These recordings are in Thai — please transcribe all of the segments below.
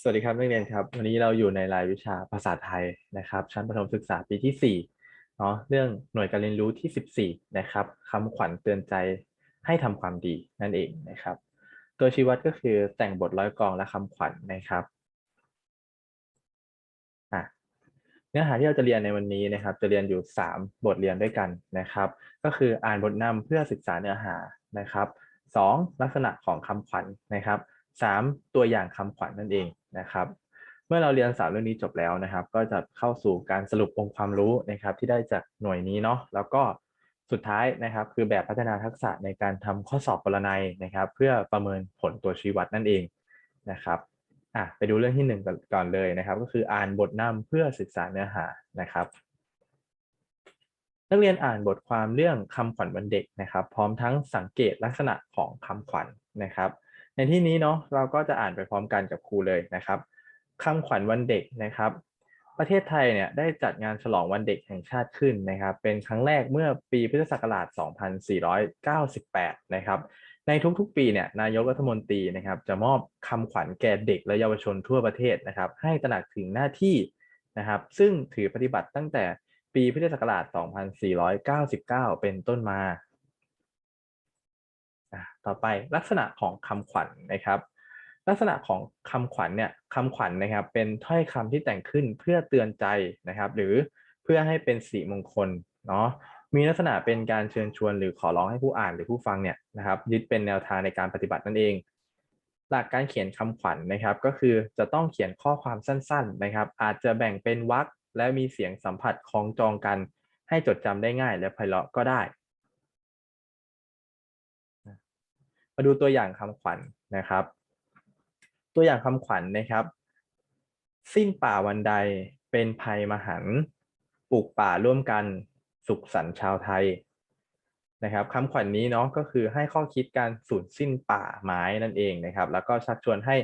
สวัสดีครับนักเรียนครับ วันนี้เราอยู่ในรายวิชาภาษาไทยนะครับ ชั้นประถมศึกษาปีที่4เนาะเรื่องหน่วยการเรียนรู้ที่ 14 นะครับคำขวัญเตือนใจให้ทำความดีนั่นเองนะครับ ตัวชี้วัดก็คือแต่งบทร้อยกองและคำขวัญนะครับเนื้อหาที่เราจะเรียนในวันนี้นะครับ จะเรียนอยู่ 3 บทเรียนด้วยกันนะครับ ก็คืออ่านบทนำเพื่อศึกษาเนื้อหานะครับ 2. ลักษณะของคำขวัญนะครับ 3. ตัวอย่างคำขวัญนั่นเอง นะครับ เมื่อเราเรียนสามเรื่องนี้จบแล้วนะครับ ก็จะเข้าสู่การสรุปองค์ความรู้นะครับ ที่ได้จากหน่วยนี้เนาะแล้วก็สุดท้ายนะครับ คือแบบพัฒนาทักษะในการทำข้อสอบปรนัยนะครับ เพื่อประเมินผลตัวชี้วัดนั่นเองนะครับอะไปดูเรื่องที่หนึ่งก่อนเลยนะครับ ก็คืออ่านบทนำเพื่อศึกษาเนื้อหานะครับ นักเรียนอ่านบทความเรื่องคำขวัญวันเด็กนะครับ พร้อมทั้งสังเกตลักษณะของคำขวัญนะครับ ในที่นี้เนาะเราก็จะอ่านไปพร้อมกันกับครูเลยนะครับคำขวัญวันเด็กนะครับ ประเทศไทยเนี่ยได้จัดงานฉลองวันเด็กแห่งชาติขึ้นนะครับ เป็นครั้งแรกเมื่อปีพุทธศักราช 2498 นะครับ ในทุกๆ ปีเนี่ยนายกรัฐมนตรีนะครับจะมอบคำขวัญแก่เด็กและเยาวชนทั่วประเทศนะครับ ให้ตระหนักถึงหน้าที่นะครับ ซึ่งถือปฏิบัติตั้งแต่ปีพุทธศักราช 2499 เป็นต้นมา ต่อไปลักษณะของคำขวัญนะครับ ลักษณะของคำขวัญเนี่ยคำขวัญนะครับ เป็นถ้อยคำที่แต่งขึ้นเพื่อเตือนใจนะครับ หรือเพื่อให้เป็นสีมงคลเนาะมีลักษณะเป็นการเชิญชวนหรือขอร้องให้ผู้อ่านหรือผู้ฟังเนี่ยนะครับยึดเป็นแนวทางในการปฏิบัตินั่นเอง หลักการเขียนคำขวัญนะครับ ก็คือจะต้องเขียนข้อความสั้น ๆนะครับ อาจจะแบ่งเป็นวรรคและมีเสียงสัมผัสคล้องจองกัน ให้จดจำได้ง่ายและไพเราะก็ได้ มาดูตัวอย่างคำขวัญนะครับ ตัวอย่างคำขวัญนะครับ สิ้นป่าวันใดเป็นภัยมหันปลูกป่าร่วมกันสุขสันต์ชาวไทยนะครับคำขวัญนนี้เนาะก็คือให้ข้อคิดการสูญสิ้นป่าไม้นั่นเองนะครับ แล้วก็ชักชวนให้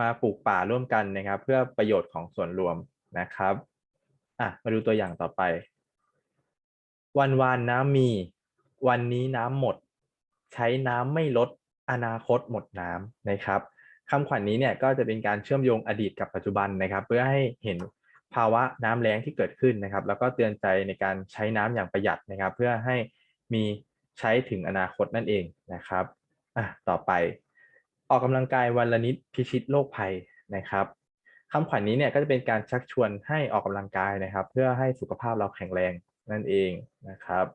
มาปลูกป่าร่วมกันนะครับ เพื่อประโยชน์ของส่วนรวมนะครับอะมาดูตัวอย่างต่อไป วันวานน้ำมี วันนี้น้ำหมด ใช้น้ำไม่ลด อนาคตหมดน้ำนะครับคำขวัญนนี้เนี่ยก็จะเป็นการเชื่อมโยงอดีตกับปัจจุบันนะครับ เพื่อให้เห็นภาวะน้ำแล้งที่เกิดขึ้นนะครับ แล้วก็เตือนใจในการใช้น้ำอย่างประหยัดนะครับ เพื่อให้มีใช้ถึงอนาคตนั่นเองนะครับอะต่อไป ออกกำลังกายวันละนิดพิชิตโรคภัยนะครับคำขวัญนนี้เนี่ยก็จะเป็นการชักชวนให้ออกกำลังกายนะครับ เพื่อให้สุขภาพเราแข็งแรงนั่นเองนะครับ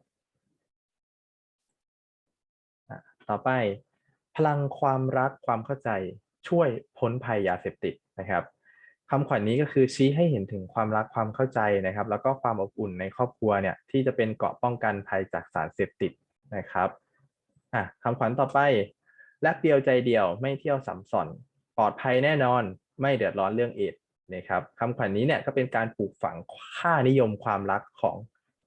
ต่อไป พลังความรักความเข้าใจช่วยพ้นภัยยาเสพติดนะครับคำขวัญนนี้ก็คือชี้ให้เห็นถึงความรักความเข้าใจนะครับ แล้วก็ความอบอุ่นในครอบครัวเนี่ยที่จะเป็นเกราะป้องกันภัยจากสารเสพติดนะครับอะคำขวัญต่อไปรักเดียวใจเดียวไม่เที่ยวสัมสอนปลอดภัยแน่นอนไม่เดือดร้อนเรื่องเอดนะครับคำขวัญนนี้เนี่ยก็เป็นการปลูกฝังค่านิยมความรักของ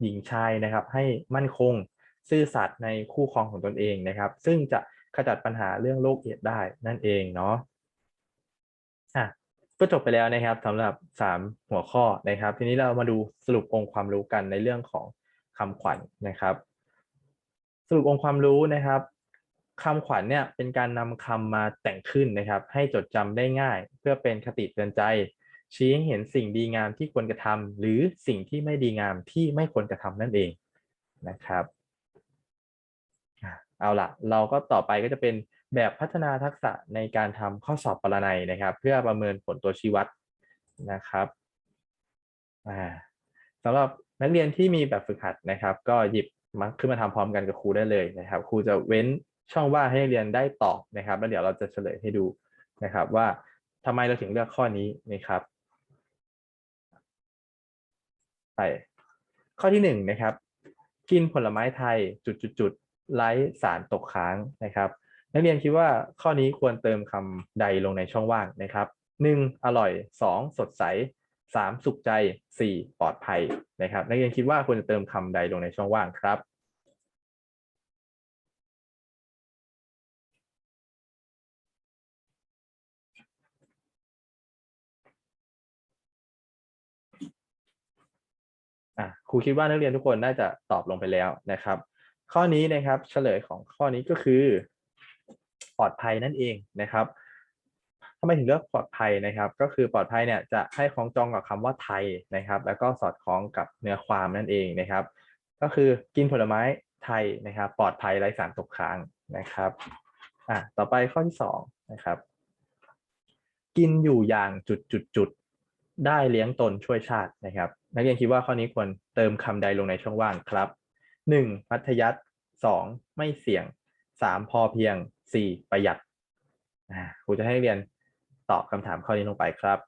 หญิงชายนะครับ ให้มั่นคงซื่อสัตย์ในคู่ครองของตนเองนะครับ ซึ่งจะ ขจัดปัญหาเรื่องโรคเอดได้นั่นเองเนาะอะก็จบไปแล้วนะครับสำหรับ 3 หัวข้อนะครับ ทีนี้เรามาดูสรุปองค์ความรู้กันในเรื่องของคำขวัญนนะครับ สรุปองค์ความรู้นะครับคำขวัญเนี่ยเป็นการนำคำมาแต่งขึ้นนะครับ ให้จดจำได้ง่าย เพื่อเป็นคติเตือนใจ ชี้ให้เห็นสิ่งดีงามที่ควรกระทำหรือสิ่งที่ไม่ดีงามที่ไม่ควรกระทำนั่นเองนะครับ เอาล่ะเราก็ต่อไปก็จะเป็นแบบพัฒนาทักษะในการทำข้อสอบปรนัยนะครับ เพื่อประเมินผลตัวชี้วัดนะครับสำหรับนักเรียนที่มีแบบฝึกหัดนะครับ ก็หยิบมาขึ้นมาทำพร้อมกันกับครูได้เลยนะครับ ครูจะเว้นช่องว่างให้นักเรียนได้ตอบนะครับ แล้วเดี๋ยวเราจะเฉลยให้ดูนะครับ ว่าทำไมเราถึงเลือกข้อนี้นะครับไปข้อที่หนึ่งนะครับ กินผลไม้ไทยจุดๆ ไร้สารตกค้างนะครับ นักเรียนคิดว่าข้อนี้ควรเติมคำใดลงในช่องว่างนะครับหนึ่งอร่อยสองสดใสสามสุขใจสี่ปลอดภัยนะครับ นักเรียนคิดว่าควรจะเติมคำใดลงในช่องว่างครับครูคิดว่านักเรียนทุกคนน่าจะตอบลงไปแล้วนะครับ ข้อนี้นะครับเฉลยของข้อนี้ก็คือปลอดภัยนั่นเองนะครับทำไมถึงเลือกปลอดภัยนะครับ ก็คือปลอดภัยเนี่ยจะให้คล้องจองกับคำว่าไทยนะครับ แล้วก็สอดคล้องกับเนื้อความนั่นเองนะครับ ก็คือกินผลไม้ไทยนะครับ ปลอดภัยไร้สารตกค้างนะครับอะต่อไปข้อที่สองนะครับกินอยู่อย่างจุดจุดจุดได้เลี้ยงตนช่วยชาตินะครับ นักเรียนคิดว่าข้อนี้ควรเติมคำใดลงในช่องว่างครับ หนึ่งมัธยัติสองไม่เสี่ยงสามพอเพียงสี่ประหยัดครูจะให้นักเรียนตอบคำถามข้อนี้ลงไปครับ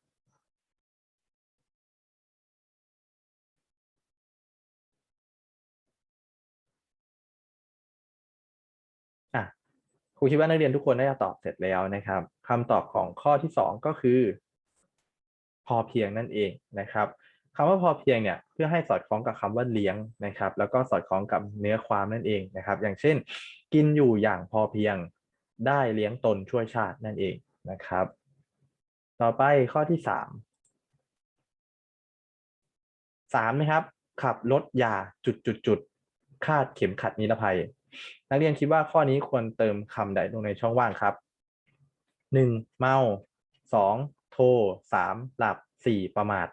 ครูคิดว่านักเรียนทุกคนน่าจะตอบเสร็จแล้วนะครับคำตอบของข้อที่สองก็คือ พอเพียงนั่นเองนะครับ คำว่าพอเพียงเนี่ยเพื่อให้สอดคล้องกับคำว่าเลี้ยงนะครับ แล้วก็สอดคล้องกับเนื้อความนั่นเองนะครับ อย่างเช่น กินอยู่อย่างพอเพียงได้เลี้ยงตนช่วยชาตินั่นเองนะครับ ต่อไปข้อที่สามสามนะครับ ขับรถอย่าจุดจุดจุดคาดเข็มขัดนิรภัย นักเรียนคิดว่าข้อนี้ควรเติมคำใดลงในช่องว่างครับหนึ่งเมาสองโทรสามหลับสี่ประมาท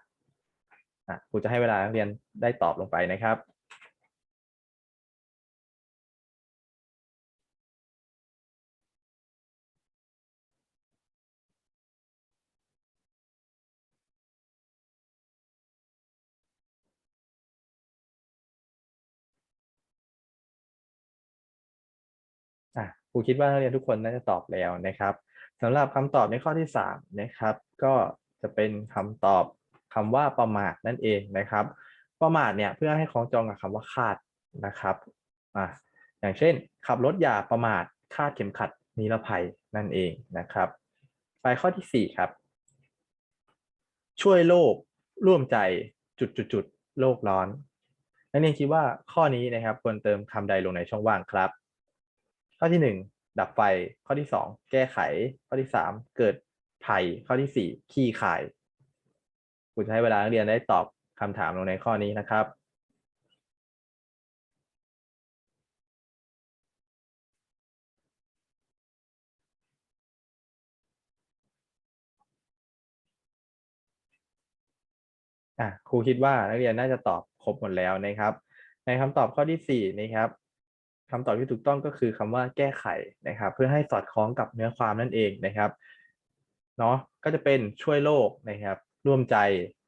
ครูจะให้เวลานักเรียนได้ตอบลงไปนะครับอะครูคิดว่านักเรียนทุกคนน่าจะตอบแล้วนะครับสำหรับคำตอบในข้อที่สามนะครับ ก็จะเป็นคำตอบ คำว่าประมาทนั่นเองนะครับ ประมาทเนี่ยเพื่อให้คล้องจองกับคำว่าคาดนะครับอะอย่างเช่น ขับรถอย่าประมาทคาดเข็มขัดนิรภัยนั่นเองนะครับ ไปข้อที่สี่ครับ ช่วยโลกร่วมใจจุดจุดจุดโลกร้อนนักเรียนคิดว่าข้อนี้นะครับควรเติมคำใดลงในช่องว่างครับ ข้อที่หนึ่งดับไฟข้อที่สองแก้ไข ข้อที่สามเกิดภัยข้อที่สี่ขี้ขาย คุณจะให้เวลานักเรียนได้ตอบคำถามลงในข้อนี้นะครับอะครูคิดว่านักเรียนน่าจะตอบครบหมดแล้วนะครับ ในคำตอบข้อที่สี่นะครับคำตอบที่ถูกต้องก็คือคำว่าแก้ไขนะครับ เพื่อให้สอดคล้องกับเนื้อความนั่นเองนะครับเนาะก็จะเป็นช่วยโลกนะครับ ร่วมใจ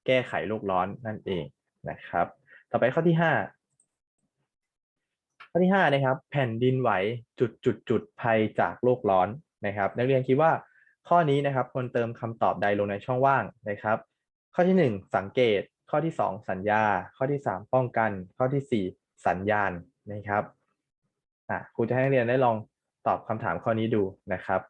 แก้ไขโลกร้อนนั่นเองนะครับ ต่อไปข้อที่ห้าข้อที่ห้านะครับแผ่นดินไหวจุดจุดจุดภัยจากโลกร้อนนะครับ นักเรียนคิดว่าข้อนี้นะครับควรเติมคำตอบใดลงในช่องว่างนะครับ ข้อที่หนึ่งสังเกตข้อที่สองสัญญา ข้อที่สามป้องกัน ข้อที่สี่สัญญาณนะครับอะครูจะให้นักเรียนได้ลองตอบคำถามข้อนี้ดูนะครับ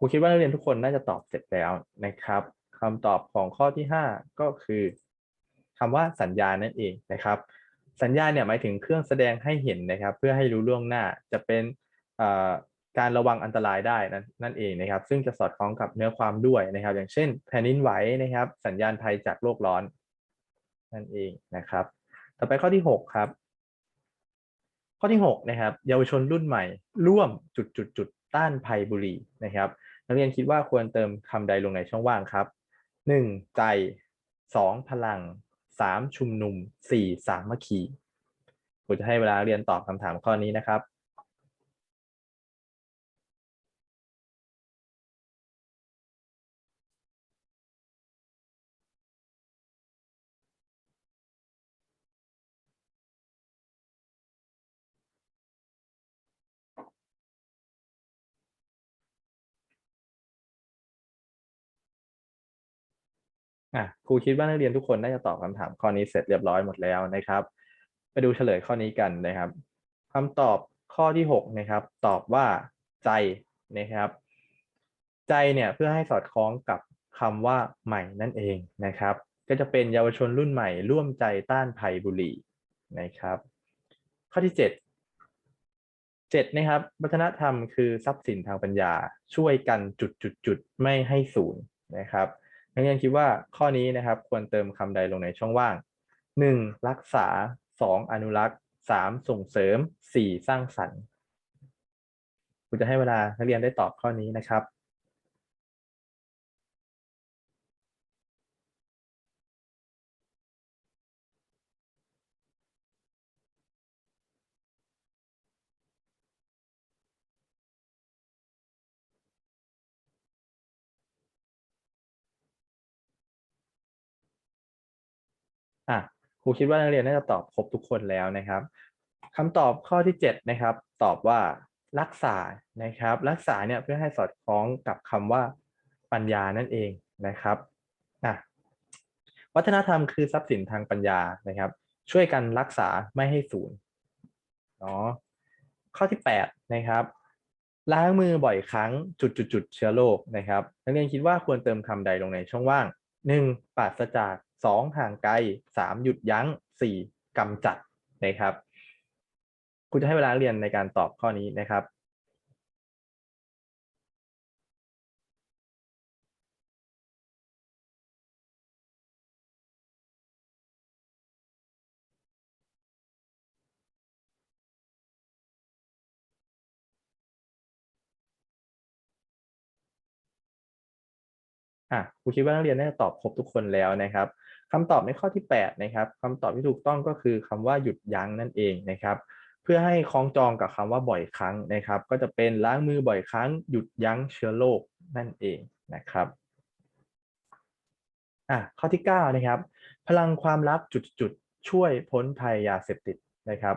ครูคิดว่านักเรียนทุกคนน่าจะตอบเสร็จแล้วนะครับคำตอบของข้อที่ห้าก็คือคำว่าสัญญาณนั่นเองนะครับ สัญญาณเนี่ยหมายถึงเครื่องแสดงให้เห็นนะครับ เพื่อให้รู้ล่วงหน้าจะเป็นการระวังอันตรายได้นั่นนั่นเองนะครับ ซึ่งจะสอดคล้องกับเนื้อความด้วยนะครับ อย่างเช่นแผ่นดินไหวนะครับ สัญญาณภัยจากโลกร้อนนั่นเองนะครับ ต่อไปข้อที่หกครับ ข้อที่ 6 นะครับ เยาวชนรุ่นใหม่ ร่วมจุดจุดจุดต้านภัยบุหรี่นะครับ นักเรียนคิดว่าควรเติมคำใดลงในช่องว่างครับ 1. ใจ 2. พลัง 3. ชุมนุม 4. สามัคคีผมจะให้เวลาเรียนตอบคำถามข้อนี้นะครับ อะครูคิดว่านักเรียนทุกคนน่าจะตอบคำถามข้อนี้เสร็จเรียบร้อยหมดแล้วนะครับ ไปดูเฉลยข้อนี้กันนะครับคำตอบข้อที่หกนะครับตอบว่าใจนะครับ ใจเนี่ยเพื่อให้สอดคล้องกับคำว่าใหม่นั่นเองนะครับ ก็จะเป็นเยาวชนรุ่นใหม่ ร่วมใจต้านภัยบุหรี่นะครับ ข้อที่เจ็ดเจ็ดนะครับวัฒนธรรมคือทรัพย์สินทางปัญญาช่วยกันจุดจุดจุดไม่ให้สูญนะครับ นักเรียนคิดว่าข้อนี้นะครับควรเติมคำใดลงในช่องว่าง 1. รักษา 2. อนุรักษ์ 3. ส่งเสริม 4. สร้างสรรค์คุณจะให้เวลานักเรียนได้ตอบข้อนี้นะครับ อะครูคิดว่านักเรียนน่าจะตอบครบทุกคนแล้วนะครับคำตอบข้อที่7นะครับ ตอบว่ารักษานะครับ รักษาเนี่ยเพื่อให้สอดคล้องกับคำว่าปัญญานั่นเองนะครับอะวัฒนธรรมคือทรัพย์สินทางปัญญานะครับ ช่วยกันรักษาไม่ให้สูญเนาะข้อที่8นะครับล้างมือบ่อยครั้งจุดจุดจุดเชื้อโรคนะครับนักเรียนคิดว่าควรเติมคำใดลงในช่องว่าง 1. ปราศจาก 2. ห่างไกล 3. หยุดยั้ง 4. กำจัดนะครับ คุณจะให้เวลาเรียนในการตอบข้อนี้นะครับ อะครูคิดว่านักเรียนน่าจะตอบครบทุกคนแล้วนะครับคำตอบในข้อที่ 8 นะครับคำตอบที่ถูกต้องก็คือคำว่าหยุดยั้งนั่นเองนะครับ เพื่อให้คล้องจองกับคำว่าบ่อยครั้งนะครับ ก็จะเป็นล้างมือบ่อยครั้ง หยุดยั้งเชื้อโรคนั่นเองนะครับอะข้อที่ 9 นะครับ พลังความลับจุดๆช่วยพ้นภัยยาเสพติดนะครับ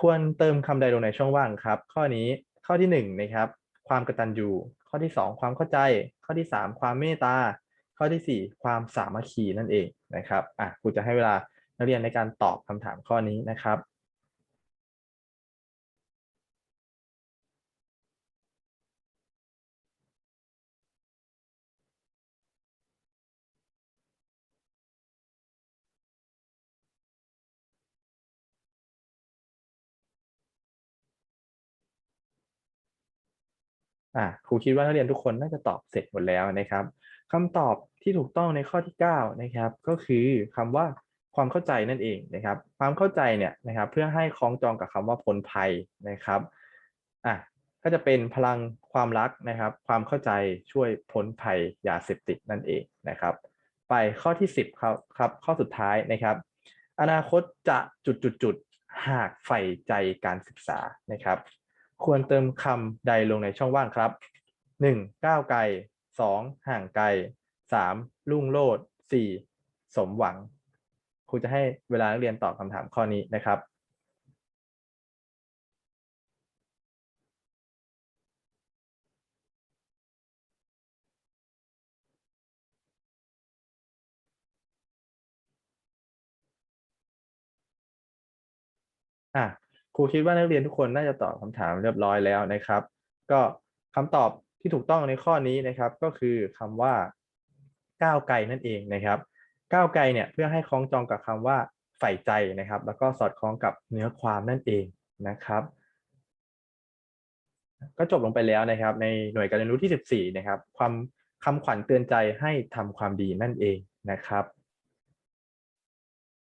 ควรเติมคำใดลงในช่องว่างครับ ข้อนี้ข้อที่1นะครับ ความกระตัญญู ข้อที่ 2 ความเข้าใจ ข้อที่ 3 ความเมตตา ข้อที่ 4 ความสามัคคีนั่นเองนะครับอะครูจะให้เวลานักเรียนในการตอบคำถามข้อนี้นะครับ อะครูคิดว่านักเรียนทุกคนน่าจะตอบเสร็จหมดแล้วนะครับคำตอบที่ถูกต้องในข้อที่ 9 นะครับ ก็คือคำว่าความเข้าใจนั่นเองนะครับ ความเข้าใจเนี่ยนะครับ เพื่อให้คล้องจองกับคำว่าพ้นภัยนะครับอะก็จะเป็นพลังความรักนะครับ ความเข้าใจช่วยพ้นภัยยาเสพติดนั่นเองนะครับ ไปข้อที่ 10ครับครับ ข้อสุดท้ายนะครับ อนาคตจะจุดจุดจุดหากใฝ่ใจการศึกษานะครับ ควรเติมคำใดลงในช่องว่างครับ 1. ก้าวไกล 2. ห่างไกล 3. ลุ่งโลด 4. สมหวัง ครูจะให้เวลานักเรียนตอบคำถามข้อนี้นะครับอะ ครูคิดว่านักเรียนทุกคนน่าจะตอบคำถามเรียบร้อยแล้วนะครับ ก็คำตอบที่ถูกต้องในข้อนี้นะครับ ก็คือคำว่าก้าวไกลนั่นเองนะครับ ก้าวไกลเนี่ยเพื่อให้คล้องจองกับคำว่าใฝ่ใจนะครับ แล้วก็สอดคล้องกับเนื้อความนั่นเองนะครับ ก็จบลงไปแล้วนะครับ ในหน่วยการเรียนรู้ที่ 14 นะครับ ความคำขวัญเตือนใจให้ทำความดีนั่นเองนะครับ